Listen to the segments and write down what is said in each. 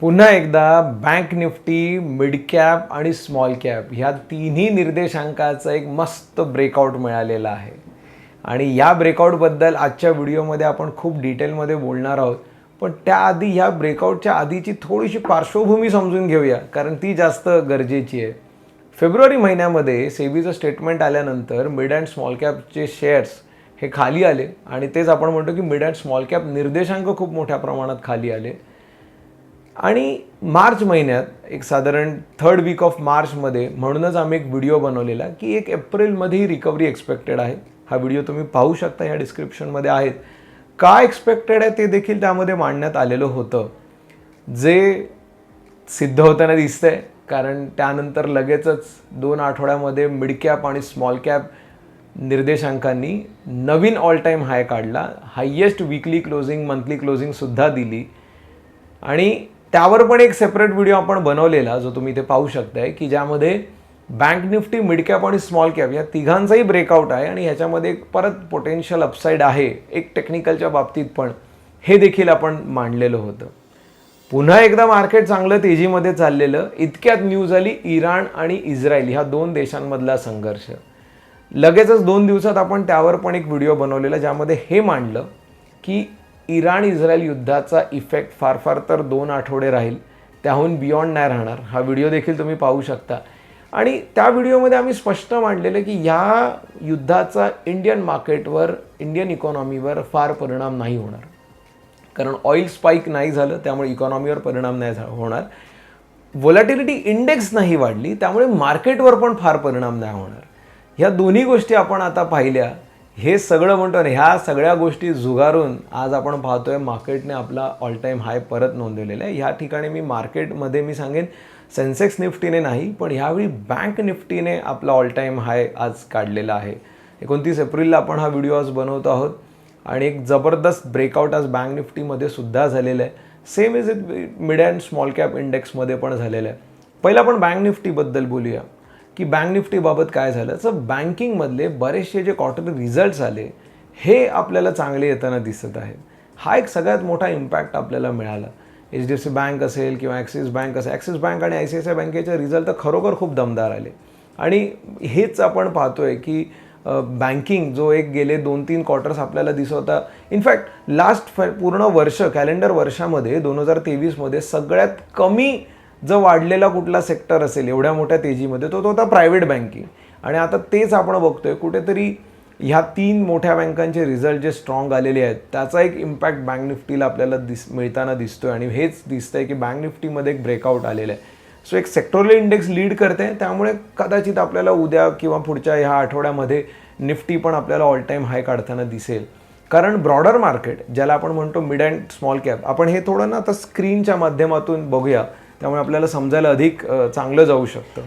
पुन्हा एकदा bank Nifty mid cap आणि स्मॉल कॅप ह्या तिन्ही निर्देशांकाचा एक मस्त ब्रेकआउट मिळालेला आहे. आणि या ब्रेकआउटबद्दल आजच्या व्हिडिओमध्ये आपण खूप डिटेलमध्ये बोलणार आहोत. पण त्याआधी ह्या ब्रेकआउटच्या आधीची थोडीशी पार्श्वभूमी समजून घेऊया कारण ती जास्त गरजेची आहे. फेब्रुवारी महिन्यामध्ये सेबीचं स्टेटमेंट आल्यानंतर मिड अँड स्मॉल कॅपचे शेअर्स हे खाली आले. आणि तेच आपण म्हणतो की मिड अँड स्मॉल कॅप निर्देशांक खूप मोठ्या प्रमाणात खाली आले. आणि मार्च महिन्यात एक साधारण थर्ड वीक ऑफ मार्चमध्ये म्हणूनच आम्ही एक व्हिडिओ बनवलेला की एक एप्रिलमध्ये ही रिकव्हरी एक्सपेक्टेड आहे. हा व्हिडिओ तुम्ही पाहू शकता ह्या डिस्क्रिप्शनमध्ये आहेत. का एक्सपेक्टेड आहे ते देखील त्यामध्ये मांडण्यात आलेलं होतं. जे सिद्ध होताना दिसतंय कारण त्यानंतर लगेचच दोन आठवड्यामध्ये मिड कॅप आणि स्मॉल कॅप निर्देशांकांनी नवीन ऑल टाईम हाय काढला हायेस्ट वीकली क्लोजिंग मंथली क्लोजिंगसुद्धा दिली. आणि त्यावर पण एक सेपरेट व्हिडिओ आपण बनवलेला जो तुम्ही इथे पाहू शकताय की ज्यामध्ये बँक निफ्टी मिड कॅप आणि स्मॉल कॅप या तिघांचाही ब्रेकआउट आहे आणि ह्याच्यामध्ये एक परत पोटेन्शियल अपसाईड आहे एक टेक्निकलच्या बाबतीत पण. हे देखील आपण मांडलेलं होतं. पुन्हा एकदा मार्केट चांगलं तेजीमध्ये चाललेलं. इतक्यात न्यूज आली इराण आणि इस्रायल ह्या दोन देशांमधला संघर्ष. लगेचच दोन दिवसात आपण त्यावर पण एक व्हिडिओ बनवलेला ज्यामध्ये हे मांडलं की इराण इस्रायल युद्धाचा इफेक्ट फार फार तर दोन आठवडे राहील. त्याहून बियॉन्ड नाही राहणार. हा व्हिडिओ देखील तुम्ही पाहू शकता. आणि त्या व्हिडिओमध्ये आम्ही स्पष्ट मांडलेलं की या युद्धाचा इंडियन मार्केटवर इंडियन इकॉनॉमीवर फार परिणाम नाही होणार. कारण ऑइल स्पाईक नाही झालं त्यामुळे इकॉनॉमीवर परिणाम नाही झा- होणार. व्होलॅटिलिटी इंडेक्स नाही वाढली त्यामुळे मार्केटवर पण फार परिणाम नाही होणार. ह्या दोन्ही गोष्टी आपण आता पाहिल्या. हे सगळं म्हणतो ना ह्या सगळ्या गोष्टी जुगारून आज आपण पाहतोय मार्केटने आपला ऑल टाईम हाय परत नोंदवलेला आहे. ह्या ठिकाणी मी मार्केटमध्ये मी सांगेन सेन्सेक्स निफ्टीने नाही पण ह्यावेळी बँक निफ्टीने आपला ऑल टाईम हाय आज काढलेला आहे. एकोणतीस एप्रिलला आपण हा व्हिडिओ आज बनवतो आहोत आणि एक जबरदस्त ब्रेकआउट आज बँक निफ्टीमध्ये सुद्धा झालेलं आहे. Same is it mid and small cap इंडेक्समध्ये पण झालेलं आहे. पहिलं आपण बँक निफ्टीबद्दल बोलूया. की बँक निफ्टीबाबत काय झालं? तर बँकिंगमधले बरेचसे जे क्वार्टर रिझल्ट्स आले हे आपल्याला चांगले येताना दिसत आहेत हा एक सगळ्यात मोठा इम्पॅक्ट आपल्याला मिळाला. H D F C bank असेल किंवा ॲक्सिस बँक असेल ॲक्सिस बँक आणि I C I C I बँकेचे रिझल्ट तर खरोखर खूप दमदार आले. आणि हेच आपण पाहतोय की बँकिंग जो एक गेले दोन तीन क्वार्टर्स आपल्याला दिसत होता इनफॅक्ट लास्ट फ पूर्ण वर्ष कॅलेंडर वर्षामध्ये दोन हजार तेवीसमध्ये सगळ्यात कमी जो वाढलेला कुठला सेक्टर असेल एवढ्या मोठ्या तेजीमध्ये तो तो होता प्रायव्हेट बँकिंग आणि आता तेच आपण बघतोय कुठेतरी ह्या तीन मोठ्या बँकांचे रिझल्ट जे स्ट्रॉंग आलेले आहेत त्याचा एक इम्पॅक्ट बँक निफ्टीला आपल्याला दिस मिळताना दिसतोय. आणि हेच दिसतंय की बँक निफ्टीमध्ये एक ब्रेकआउट आलेलं आहे. सो एक सेक्टोरल इंडेक्स लीड करते त्यामुळे कदाचित आपल्याला उद्या किंवा पुढच्या ह्या आठवड्यामध्ये निफ्टी पण आपल्याला ऑल टाईम हाय काढताना दिसेल. कारण ब्रॉडर मार्केट ज्याला आपण म्हणतो मिड अँड स्मॉल कॅप आपण हे थोडं ना आता स्क्रीनच्या माध्यमातून बघूया. त्यामुळे आपल्याला समजायला अधिक चांगलं जाऊ शकतं.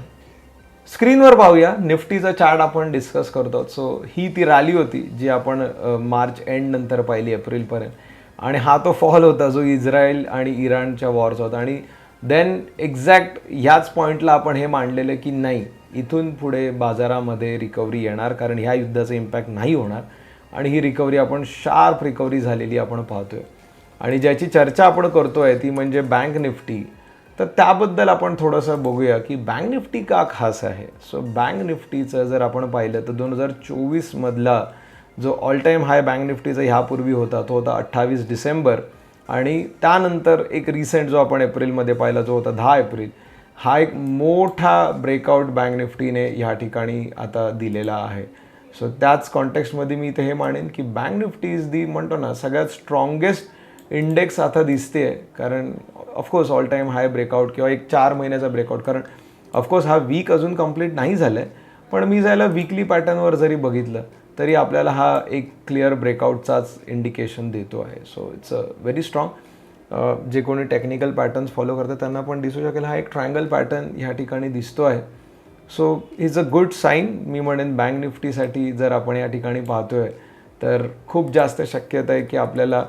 स्क्रीनवर पाहूया. निफ्टीचा चार्ट आपण डिस्कस करतो सो ही ती रॅली होती जी आपण मार्च एंड नंतर पाहिली एप्रिलपर्यंत आणि हा तो फॉल होता जो इस्रायल आणि इराणच्या वॉरचा होता. आणि देन एक्झॅक्ट ह्याच पॉईंटला आपण हे मांडलेलं की नाही इथून पुढे बाजारामध्ये रिकव्हरी येणार. कारण ह्या युद्धाचा इम्पॅक्ट नाही होणार. आणि ही रिकव्हरी आपण शार्प रिकव्हरी झालेली आपण पाहतोय. आणि ज्याची चर्चा आपण करतोय ती म्हणजे बँक निफ्टी तर त्याबद्दल आपण थोडंसं बघूया की बँक निफ्टी का खास आहे? सो बँक निफ्टीचं जर आपण पाहिलं तर दोन हजार चोवीसमधला जो ऑल टाईम हाय बँक निफ्टीचा ह्यापूर्वी होता तो होता अठ्ठावीस डिसेंबर. आणि त्यानंतर एक रिसेंट जो आपण एप्रिलमध्ये पाहिला जो होता दहा एप्रिल. हा एक मोठा ब्रेकआउट बँक निफ्टीने ह्या ठिकाणी आता दिलेला आहे. सो त्याच कॉन्टेक्स्टमध्ये मी इथे हे मानेन की बँक निफ्टी इज दी म्हणतो ना सगळ्यात स्ट्रॉंगेस्ट इंडेक्स आता दिसते आहे कारण of course all time high breakout किंवा एक चार महिन्याचा ब्रेकआउट कारण ऑफकोर्स हा वीक अजून कंप्लीट नाही झाला आहे पण मी जायला वीकली पॅटर्नवर जरी बघितलं तरी आपल्याला हा एक क्लिअर ब्रेकआउटचाच इंडिकेशन देतो आहे. So it's a very strong जे कोणी टेक्निकल पॅटर्न्स फॉलो करतात त्यांना पण दिसू शकेल. हा एक ट्रायंगल पॅटर्न ह्या ठिकाणी दिसतो आहे. So is a good sign मी म्हणेन बँक निफ्टीसाठी जर आपण या ठिकाणी पाहतोय तर खूप जास्त शक्यता आहे की आपल्याला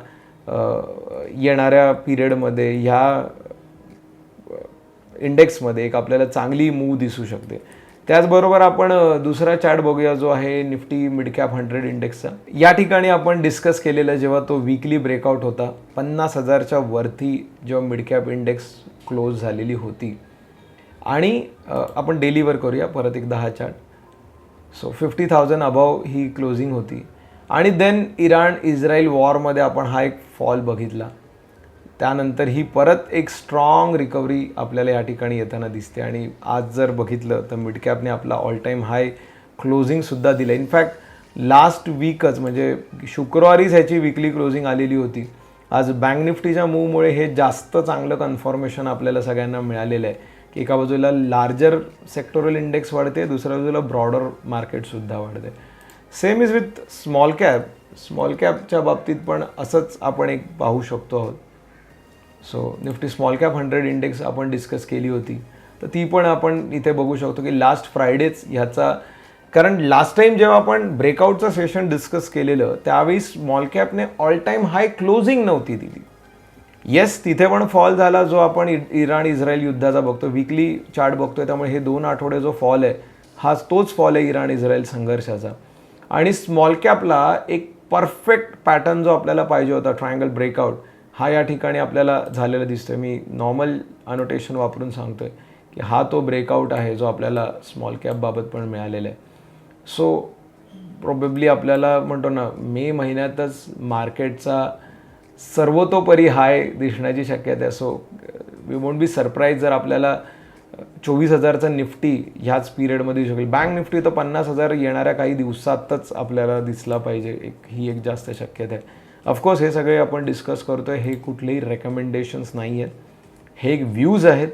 येणाऱ्या पिरियडमध्ये ह्या इंडेक्समध्ये एक आपल्याला चांगली मूव दिसू शकते. त्याचबरोबर आपण दुसरा चार्ट बघूया जो आहे निफ्टी मिडकॅप हंड्रेड इंडेक्सचा. या ठिकाणी आपण डिस्कस केलेलं जेव्हा तो वीकली ब्रेकआउट होता पन्नास हजारच्या वरती जेव्हा मिडकॅप इंडेक्स क्लोज झालेली होती. आणि आपण डेलीवर करूया परत एक दहा chart. So fifty thousand above ही क्लोजिंग होती. आणि देन इराण इस्रायल वॉरमध्ये आपण हा एक फॉल बघितला. त्यानंतर ही परत एक स्ट्रॉंग रिकव्हरी आपल्याला या ठिकाणी येताना दिसते. आणि आज जर बघितलं तर मिडकॅपने आपला ऑल टाईम हाय क्लोजिंगसुद्धा दिलं इनफॅक्ट लास्ट वीकच म्हणजे शुक्रवारीच ह्याची विकली क्लोजिंग आलेली होती. आज बँक निफ्टीच्या मूवमुळे हे जास्त चांगलं कन्फर्मेशन आपल्याला सगळ्यांना मिळालेलं आहे. की एका बाजूला लार्जर सेक्टोरल इंडेक्स वाढते दुसऱ्या बाजूला ब्रॉडर मार्केटसुद्धा वाढते. Same is with small cap small captcha बाबतीत पण असंच आपण एक पाहू शकतो आहोत. So Nifty small cap hundred index आपण डिस्कस केली होती. तर ती पण आपण इथे बघू शकतो की लास्ट फ्रायडेच ह्याचा कारण लास्ट टाइम जेव्हा आपण ब्रेकआउटचं सेशन डिस्कस केलेलं त्यावेळी स्मॉल कॅपने ऑल टाईम हाय क्लोजिंग नव्हती दिली. येस तिथे पण फॉल झाला जो आपण इराण इस्रायल युद्धाचा बघतो. विकली चार्ट बघतोय त्यामुळे हे दोन आठवडे जो फॉल आहे हा तोच फॉल आहे इराण इस्रायल संघर्षाचा. आणि स्मॉल कॅपला एक परफेक्ट पॅटर्न जो आपल्याला पाहिजे होता ट्रायंगल ब्रेकआउट हा या ठिकाणी आपल्याला झालेला दिसतोय. मी नॉर्मल अनोटेशन वापरून सांगतोय की हा तो ब्रेकआउट आहे जो आपल्याला स्मॉल कॅपबाबत पण मिळालेला आहे. सो प्रोबेबली आपल्याला म्हणतो ना मे महिन्यातच मार्केटचा सर्वतोपरी हाय दिसण्याची शक्यता आहे. So we won't be surprise जर आपल्याला चोवीस हजारचा निफ्टी ह्याच पिरियडमध्ये येऊ शकेल. बँक निफ्टी तर पन्नास हजार येणाऱ्या काही दिवसातच आपल्याला दिसला पाहिजे. एक ही एक जास्त शक्यता आहे. ऑफकोर्स हे सगळे आपण डिस्कस करतोय. हे कुठलेही रेकमेंडेशन्स नाही आहेत हे एक व्ह्यूज आहेत.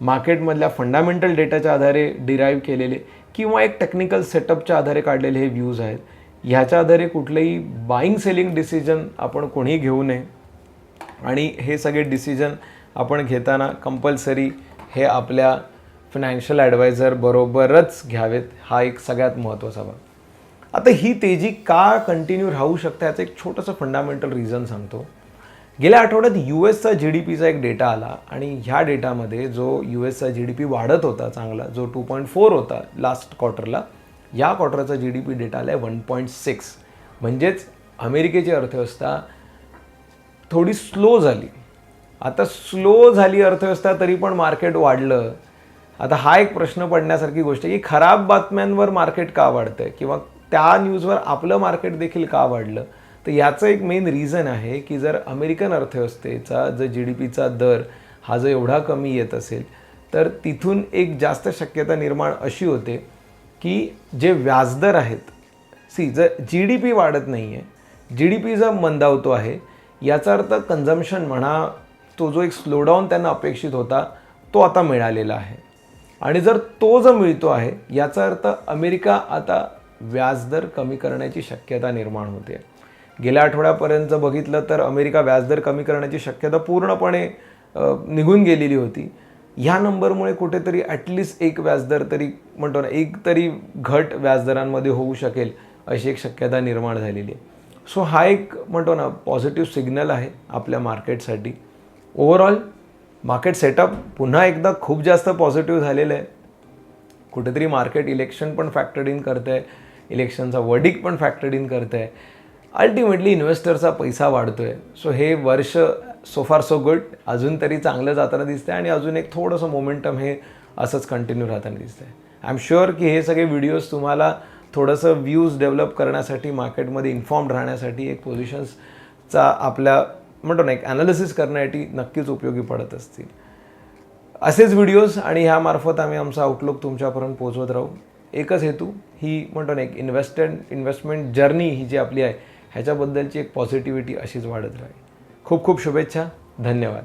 मार्केटमधल्या फंडामेंटल डेटाच्या आधारे डिराईव्ह केलेले किंवा एक टेक्निकल सेटअपच्या आधारे काढलेले हे व्ह्यूज आहेत. ह्याच्या आधारे कुठलेही बाईंग सेलिंग डिसिजन आपण कोणीही घेऊ नये. आणि हे सगळे डिसिजन आपण घेताना कंपल्सरी हे आपल्या फिनान्शियल ॲडवायझरबरोबरच घ्यावेत. हा एक सगळ्यात महत्त्वाचा भाग. आता ही तेजी का कंटिन्यू राहू शकते याचं एक छोटंसं फंडामेंटल रिझन सांगतो. गेल्या आठवड्यात यू एसचा जी डी पीचा एक डेटा आला आणि ह्या डेटामध्ये जो यू एसचा जी डी पी वाढत होता चांगला जो टू पॉईंट फोर होता लास्ट क्वार्टरला या क्वार्टरचा जी डी पी डेटा आला आहे वन पॉईंट सिक्स म्हणजेच अमेरिकेची अर्थव्यवस्था थोडी स्लो झाली. आता स्लो झाली अर्थव्यवस्था तरी पण मार्केट वाढलं. आता हा एक प्रश्न पडण्यासारखी गोष्ट आहे की खराब बातम्यांवर मार्केट का वाढतंय? किंवा त्या न्यूजवर आपलं मार्केट देखील का वाढलं? तर याचं एक मेन रिझन आहे की जर अमेरिकन अर्थव्यवस्थेचा जर जी डी पीचा दर हा जर एवढा कमी येत असेल तर तिथून एक जास्त शक्यता निर्माण अशी होते की जे व्याजदर आहेत सी जर जी डी पी वाढत नाही आहे जी डी पी जर मंदावतो आहे याचा अर्थ कन्झम्शन म्हणा तो जो एक स्लोडाऊन त्यांना अपेक्षित होता तो आता मिळालेला आहे. आणि जर तो जो मिळतो आहे याचा अर्थ अमेरिका आता व्याजदर कमी करण्याची शक्यता निर्माण होते. गेल्या आठवड्यापर्यंत बघितलं तर अमेरिका व्याजदर कमी करण्याची शक्यता पूर्णपणे निघून गेलेली होती. ह्या नंबरमुळे कुठेतरी ॲटलिस्ट एक व्याजदर तरी म्हणतो ना एक तरी घट व्याजदरांमध्ये होऊ शकेल अशी एक शक्यता निर्माण झालेली आहे. सो हा एक म्हणतो ना पॉझिटिव्ह सिग्नल आहे आपल्या मार्केटसाठी ओव्हरऑल मार्केट सेटअप पुन्हा एकदा खूप जास्त पॉझिटिव्ह झालेलं आहे. कुठेतरी मार्केट इलेक्शन पण फॅक्टर्ड इन करतं आहे इलेक्शनचा वर्डिक पण फॅक्टर्ड इन करतं आहे अल्टिमेटली इन्व्हेस्टरचा पैसा वाढतो आहे सो हे वर्ष सो फार सो गुड अजून तरी चांगलं जाताना दिसतं आहे आणि अजून एक थोडंसं मोमेंटम हे असंच कंटिन्यू राहताना दिसतं आहे आय एम शुअर की हे सगळे व्हिडिओज तुम्हाला थोडंसं व्ह्यूज डेव्हलप करण्यासाठी मार्केटमध्ये इन्फॉर्म्ड राहण्यासाठी एक पोझिशन्सचा आपल्या म्हणतो ना एक ॲनालिसिस करण्यासाठी नक्कीच उपयोगी पडत असतील. असेच व्हिडिओज आणि ह्यामार्फत आम्ही आमचा आउटलुक तुमच्यापर्यंत पोहोचवत राहू. एकच हेतू ही म्हणतो ना एक इन्व्हेस्टेंट इन्व्हेस्टमेंट जर्नी ही जी आपली आहे ह्याच्याबद्दलची एक पॉझिटिव्हिटी अशीच वाढत राहील. खूप खूप शुभेच्छा धन्यवाद.